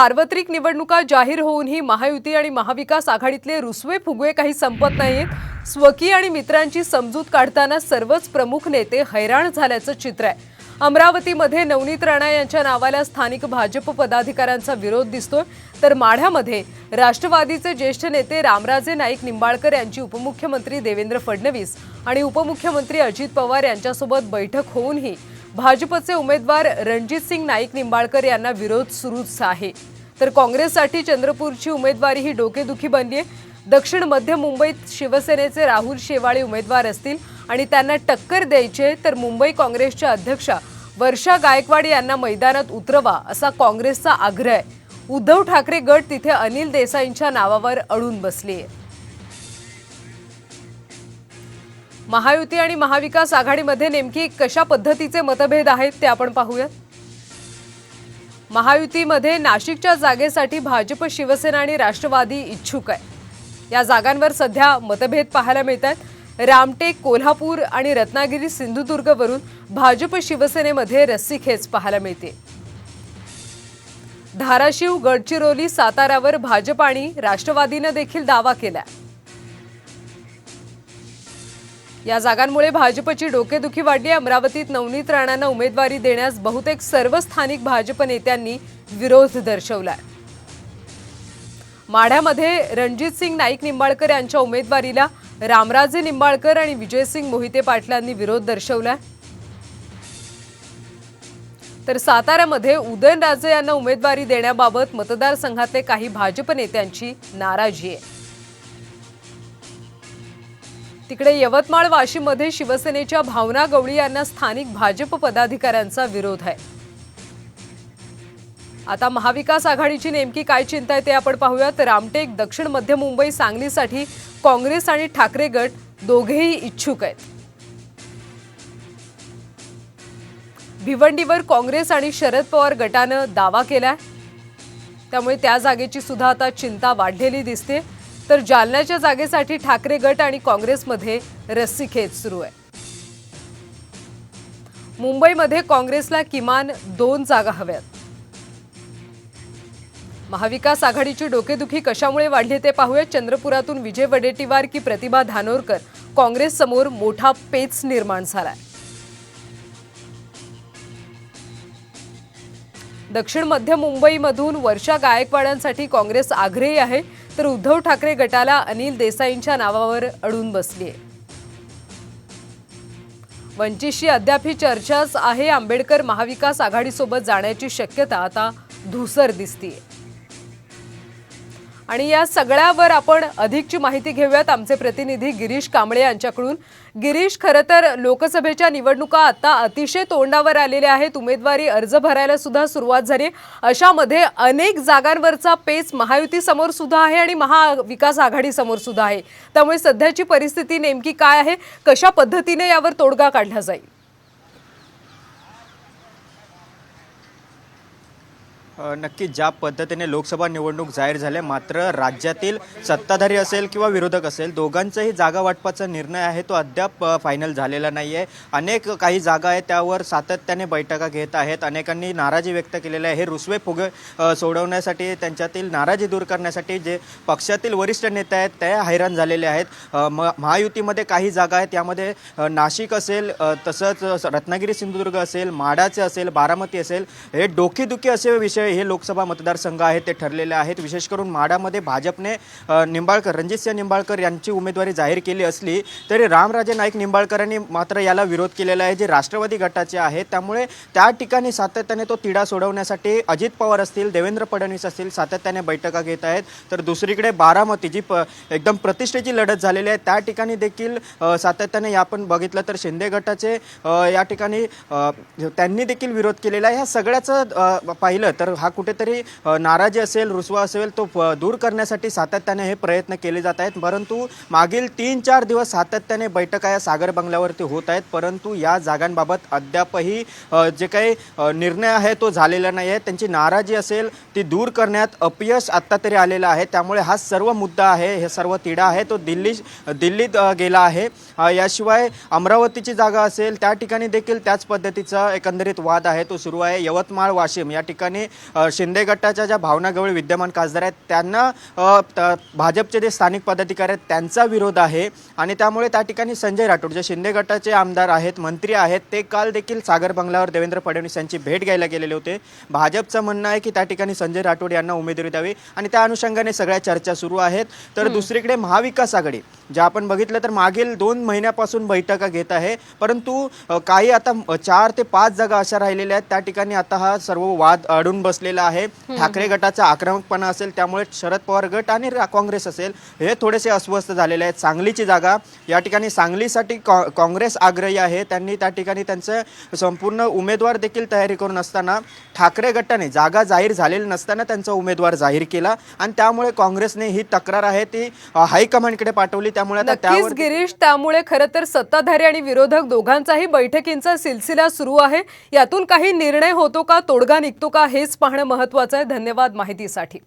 सार्वत्रिक निवडणुका जाहीर होऊनही महायुती आणि महाविकास आघाडीतले रुसवे फुगवे काही संपत नाहीत. स्वकीय आणि मित्रांची समजूत काढताना सर्वच प्रमुख नेते हैराण झाल्याचं चित्र आहे. अमरावतीमध्ये नवनीत राणा यांच्या नावाला स्थानिक भाजप पदाधिकाऱ्यांचा विरोध दिसतोय. तर माढ्यामध्ये राष्ट्रवादीचे ज्येष्ठ नेते रामराजे नाईक निंबाळकर यांची उपमुख्यमंत्री देवेंद्र फडणवीस आणि उपमुख्यमंत्री अजित पवार यांच्यासोबत बैठक होऊनही भाजपचे उमेदवार रणजित सिंग नाईक निंबाळकर यांना विरोध सुरूच आहे. तर काँग्रेससाठी चंद्रपूरची उमेदवारी ही डोकेदुखी बनली आहे दक्षिण मध्य मुंबईत शिवसेनेचे राहुल शेवाळे उमेदवार असतील आणि त्यांना टक्कर द्यायचे तर मुंबई काँग्रेसच्या अध्यक्षा वर्षा गायकवाड यांना मैदानात उतरवा असा काँग्रेसचा आग्रह आहे. उद्धव ठाकरे गट तिथे अनिल देसाईंच्या नावावर अडून बसली महायुती आणि महाविकास आघाडीमध्ये नेमकी कशा पद्धतीचे मतभेद आहेत ते आपण पाहूयात. महायुतीमध्ये नाशिकच्या जागेसाठी भाजप शिवसेना आणि राष्ट्रवादी इच्छुक आहे. या जागांवर सध्या मतभेद पाहायला मिळतात रामटेक कोल्हापूर आणि रत्नागिरी सिंधुदुर्गवरून भाजप शिवसेनेमध्ये रस्सीखेच पाहायला मिळते. धाराशिव गडचिरोली साताऱ्यावर भाजप आणि राष्ट्रवादीनं देखील दावा केला या जागांमुळे भाजपची डोकेदुखी वाढली. अमरावतीत नवनीत राणांना उमेदवारी देण्यास बहुतेक सर्व स्थानिक भाजप नेत्यांनी विरोध दर्शवला. माढ्यामध्ये रणजित सिंग नाईक निंबाळकर यांच्या उमेदवारीला रामराजे निंबाळकर आणि विजयसिंग मोहिते पाटलांनी विरोध दर्शवला. तर साताऱ्यामध्ये उदयनराजे यांना उमेदवारी देण्याबाबत मतदारसंघातले काही भाजप नेत्यांची नाराजी आहे. तिकडे यवतमाळ वाशिममध्ये शिवसेनेच्या भावना गवळी यांना स्थानिक भाजप पदाधिकाऱ्यांचा विरोध आहे. आता महाविकास आघाडीची नेमकी काय चिंता आहे ते आपण पाहूयात. रामटेक दक्षिण मध्य मुंबई सांगलीसाठी काँग्रेस आणि ठाकरे गट दोघेही इच्छुक आहेत. भिवंडीवर काँग्रेस आणि शरद पवार गटानं दावा केलाय. त्यामुळे त्या जागेची सुद्धा आता चिंता वाढलेली दिसते. तर जालन्याच्या जागेसाठी ठाकरे गट आणि काँग्रेसमध्ये रस्सीखेच सुरू आहे. मुंबईमध्ये काँग्रेसला किमान दोन जागा हव्यात. महाविकास आघाडीची डोकेदुखी कशामुळे वाढली ते पाहूया चंद्रपुरातून विजय वडेट्टीवार की प्रतिभा धानोरकर. काँग्रेस समोर मोठा पेच निर्माण झालाय. दक्षिण मध्य मुंबईमधून वर्षा गायकवाडांसाठी काँग्रेस आग्रही आहे. तर उद्धव ठाकरे गटाला अनिल देसाईंच्या नावावर अडून बसली आहे वंचितशी अद्याप ही चर्चाच आहे आंबेडकर महाविकास आघाडीसोबत जाण्याची शक्यता आता धुसर दिसतीये. आणि या सगळ्यावर आपण अधिकची माहिती घेऊयात. आमचे प्रतिनिधी गिरीश कांबळे यांच्याकडून. गिरीश खरं तर लोकसभेच्या निवडणुका आता अतिशय तोंडावर आलेल्या आहेत. उमेदवारी अर्ज भरायला सुद्धा सुरुवात झाली. अशामध्ये अनेक जागांवरचा पेच महायुती समोर सुद्धा आहे आणि महाविकास आघाडी समोर सुद्धा आहे. त्यामुळे सध्याची परिस्थिती नेमकी काय आहे? कशा पद्धतीने यावर तोडगा काढला जाईल? नक्की ज्या पद्धतीने लोकसभा निवडणूक जाहीर झाल्या मात्र राज्यातील सत्ताधारी असेल किंवा विरोधक असेल दोघांचाही जागा वाटपाचा निर्णय आहे तो अद्याप फायनल झालेला नाही आहे अनेक काही जागा आहेत त्यावर सातत्याने बैठका घेत आहेत. अनेकांनी नाराजी व्यक्त केलेली आहे. हे रुसवे फुगे सोडवण्यासाठी त्यांच्यातील नाराजी दूर करण्यासाठी जे पक्षातील वरिष्ठ नेते आहेत ते हैराण झालेले आहेत. म महायुतीमध्ये काही जागा आहेत त्यामध्ये नाशिक असेल तसंच रत्नागिरी सिंधुदुर्ग असेल माडाचे असेल बारामती असेल हे डोकेदुखी असे विषय हे लोकसभा मतदारसंघ आहेत ते ठरलेले आहेत. विशेष करून माडामध्ये भाजपने निंबाळकर रणजितसिंह निंबाळकर यांची उमेदवारी जाहीर केली असली तरी रामराजे नाईक निंबाळकरांनी मात्र याला विरोध केलेला आहे. जे राष्ट्रवादी गटाचे आहेत त्यामुळे त्या ठिकाणी सातत्याने तो तिढा सोडवण्यासाठी अजित पवार असतील देवेंद्र फडणवीस असतील सातत्याने बैठका घेत आहेत. तर दुसरीकडे बारामती जी प एकदम प्रतिष्ठेची लढत झालेली आहे त्या ठिकाणी देखील सातत्याने आपण बघितलं तर शिंदे गटाचे या ठिकाणी त्यांनी देखील विरोध केलेला आहे. ह्या सगळ्याचं पाहिलं तर हा कुठेतरी नाराजी असेल रुसवा असेल तो दूर करण्यासाठी सातत्याने हे प्रयत्न केले जात आहेत. परंतु मागील तीन चार दिवस सातत्याने बैठका या सागर बंगल्यावरती होत आहेत. परंतु या जागांबाबत अद्यापही जे काही निर्णय आहे तो झालेला नाही आहे. त्यांची नाराजी असेल ती दूर करण्यात अपयश आत्ता तरी आलेलं आहे. त्यामुळे हा सर्व मुद्दा आहे हे सर्व तिढा आहे तो दिल्ली दिल्लीत गेला आहे. याशिवाय अमरावतीची जागा असेल त्या ठिकाणी देखील त्याच पद्धतीचा एकंदरीत वाद आहे तो सुरू आहे. यवतमाळ वाशिम या ठिकाणी शिंदे गटाच्या ज्या भावना गवळी विद्यमान खासदार आहेत त्यांना भाजपचे जे स्थानिक पदाधिकारी आहेत त्यांचा विरोध आहे. आणि त्यामुळे त्या ठिकाणी संजय राठोड जे शिंदे गटाचे आमदार आहेत मंत्री आहेत ते काल देखील सागर बंगल्यावर देवेंद्र फडणवीस यांची भेट घ्यायला गेलेले होते. भाजपचं म्हणणं आहे की त्या ठिकाणी संजय राठोड यांना उमेदवारी द्यावी. आणि त्या अनुषंगाने सगळ्या चर्चा सुरू आहेत. तर दुसरीकडे महाविकास आघाडी ज्या आपण बघितलं तर मागील दोन महिन्यापासून बैठका घेत आहे. परंतु काही आता चार ते पाच जागा अशा राहिलेल्या आहेत. त्या ठिकाणी आता हा सर्व वाद अडून बसलेला आहे. ठाकरे गटाचा आक्रमकपणा असेल त्यामुळे शरद पवार गट आणि काँग्रेस असेल हे थोडेसे अस्वस्थ झालेले आहेत. सांगलीची जागा या ठिकाणी सांगलीसाठी काँ- काँग्रेस आग्रही आहे. त्यांनी त्या ठिकाणी त्यांचं संपूर्ण उमेदवार देखील तयारी करून असताना ठाकरे गटाने जागा जाहीर झालेली नसताना त्यांचा उमेदवार जाहीर केला आणि त्यामुळे काँग्रेसने ही तक्रार आहे ती हायकमांडकडे पाठवली. त्यामुळे त्यावर गिरीश. त्यामुळे खरं तर सत्ताधारी आणि विरोधक दोघांचाही बैठकींचा सिलसिला सुरू आहे. यातून काही निर्णय होतो का तोडगा निघतो का हेच पाहणं महत्वाचं आहे. धन्यवाद माहितीसाठी.